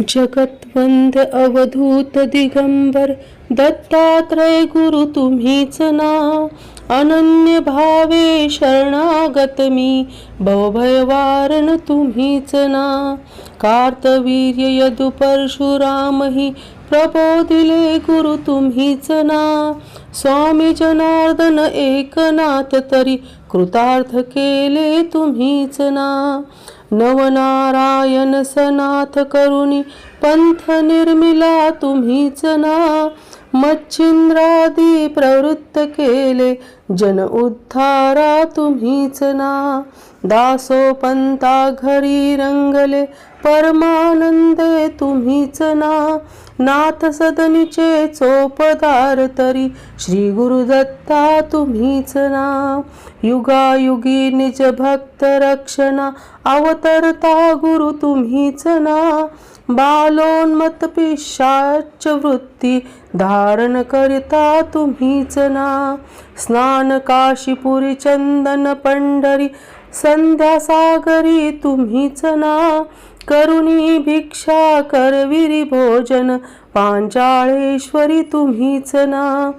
जगतवंद अवधूत दिगंबर दत्तात्रय गुरु तुम्हीच ना. अनन्य भावे शरणागत मी भवभयवारण तुम्हीच ना. कार्तवीर्य यदु परशुरामही प्रबोधिले गुरु तुम्हीच ना. स्वामी जनार्दन एकनाथ तरी कृतार्थ केले तुम्हीच ना. नवनारायण सनाथ करुणी पंथ निर्मिला तुम्हीच ना. मच्छिंद्रादी प्रवृत्त केले जन उद्धारा तुम्हीच ना. दासो पंता घरी रंगले परमानंदे तुम्हीच ना. नाथ सदनीचे चोपदार तरी श्री गुरुदत्ता तुम्हीच ना. युगायुगी निज भक्त रक्षणा अवतरता गुरु तुम्हीच ना. बालोन्मत पिशाच वृत्ती धारण करता तुम्हीच ना. स्नान काशीपुरी चंदन पंढरी संध्या सागरी तुम्हीच ना. करुणी भिक्षा करविरी भोजन पांचाळेश्वरी तुम्हीच ना.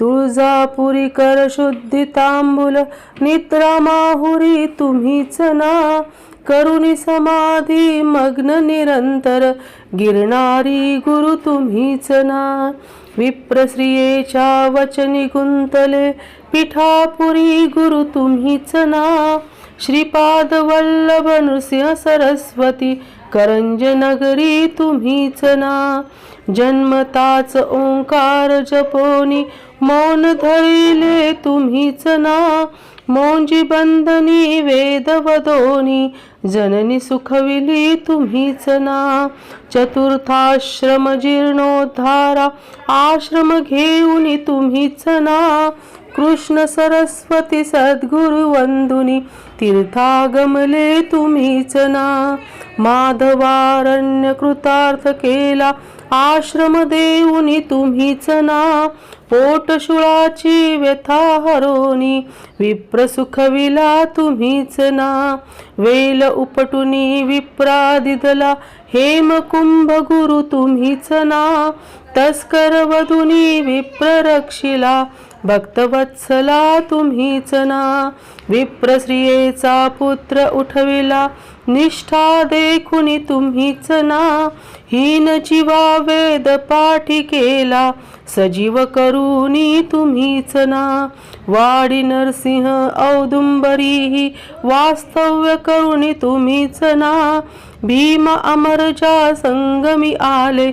तुळजापुरी कर शुद्धी तांबूल नित्रा माहुरी तुम्हीच ना. करुणी समाधी मग्न निरंतर गिरणारी गुरु तुम्हीच ना. विप्रश्रियेच्या वचनी गुंतले. पिठापुरी गुरु तुम्हीच ना. श्रीपाद वल्लभ नृसिंह सरस्वती करंज नगरी तुम्हीच ना. जन्मताच ओंकार जपोनी मौन धरिले तुम्हीच ना. मौंजी बंधनी वेद वदोनी जननी सुखविली तुम्हीच ना. चतुर्थाश्रम जीर्णोद्धारा आश्रम घेऊन तुम्हीच ना. कृष्ण सरस्वती सद्गुरु वंदुनी तीर्थागमले तुम्हीच ना. माधवारण्य कृतार्थ केला आश्रम देऊनी तुम्हीच ना. पोटशुळाची व्यथा हरोनी विप्र सुखविला तुम्हीच ना. वेल उपटुनी विप्रा दिदला हेमकुंभ गुरु तुम्हीच ना. तस्कर वधुनी विप्र रक्षिला भक्तवत्सला तुम्हीच ना. विप्रश्रियेचा पुत्र उठविला निष्ठा देखुनी तुम्हीच ना. हीन जीवा वेद पाठी केला सजीव करुनी तुम्हीच ना. वाडी नरसिंह औदुंबरी वास्तव्य करुणी तुम्हीच ना. भीम अमरजा संगमी आले.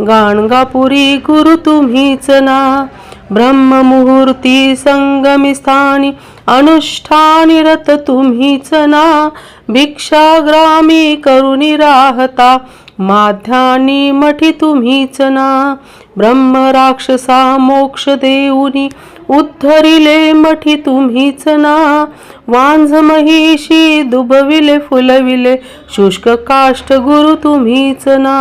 गाणगापुरी गुरु तुम्हीच ना. ब्रह्ममुहूर्ती संगमिस्थानी अनुष्ठानी रत तुम्हीच ना भिक्षाग्रामी करुणी राहता माध्यानी मठी तुम्हीच ना ब्रह्म राक्षसा मोक्ष देऊनी उद्धरिले मठी तुम्हीच ना वांझ महिषी दुबविले फुलविले शुष्क काष्ट गुरु तुम्हीच ना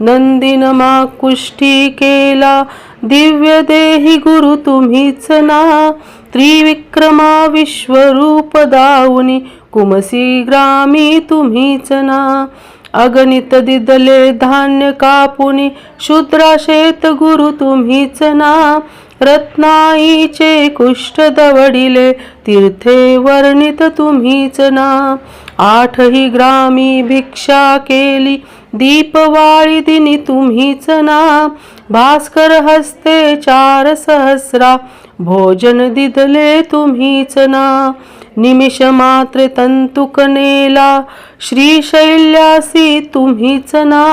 नंदिनमा कुष्ठी केला दिव्य देही गुरु तुम्हीच ना. त्रिविक्रमा विश्वरूप दाऊनी कुमसी ग्रामी तुम्हीच ना. अगणित दिदले धान्य कापुनी शूद्रा शेत गुरु तुम्हीच ना. रत्नाईचे कुष्ठ दवडिले तीर्थे वर्णित तुम्हीच ना. आठही ग्रामी भिक्षा केली दीपवाळी दिनी तुम्हीच ना. भास्कर हस्ते चार सहस्रा भोजन दिदले तुम्हीच ना. निमिष मात्र तंतुक नेला श्रीशैल्यासी तुम्हीच ना.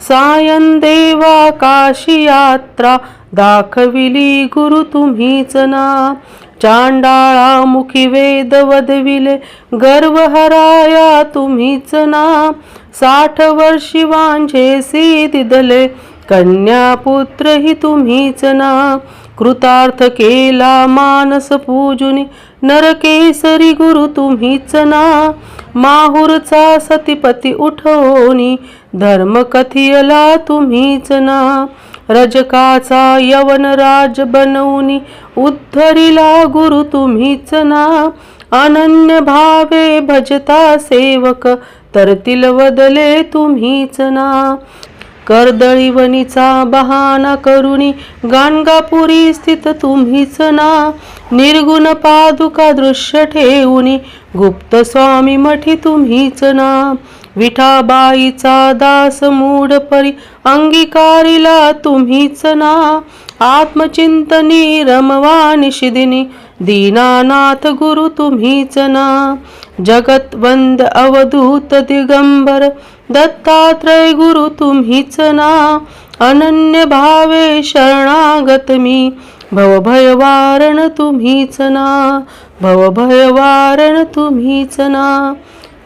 सायन देवा काशी यात्रा दाखविली गुरु तुम्हीच ना. चांडाळा मुखी वेद वदविले गर्व हराया तुम्हीच ना. साठ वर्षी वांझेसी दिदले कन्यापुत्र ही तुम्हीच ना. कृतार्थ केला मानस पूजुनी. नरकेसरी गुरु तुम्हीच ना. माहुरचा सतीपती उठवणी धर्म कथियला तुम्हीच ना. रजकाचा यवन राज बनवणी उद्धरिला गुरु तुम्हीच ना. अनन्य भावे भजता सेवक. तरतील वदले तुम्हीच ना. कर्दळीवनीचा बहाना करुणी गाणगापुरी स्थित तुम्हीच ना. निर्गुण पादुका दृश्य ठेवूनी गुप्त स्वामी मठी तुम्हीच ना. विठाबाईचा दास मूड परी अंगीकारिला तुम्हीच ना. आत्मचिंतनी रमवा निशिदिनी दीनानाथ गुरु तुम्हीच ना. जगतवंद अवधूत दिगंबर दत्तात्रय गुरु तुम्हीच ना अनन्य भावे शरणागत मी भवभयवारण तुम्हीच ना भवभयवारण तुम्हीच ना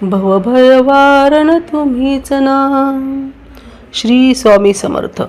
भवभयवारण तुम्हीच ना श्री स्वामी समर्थ।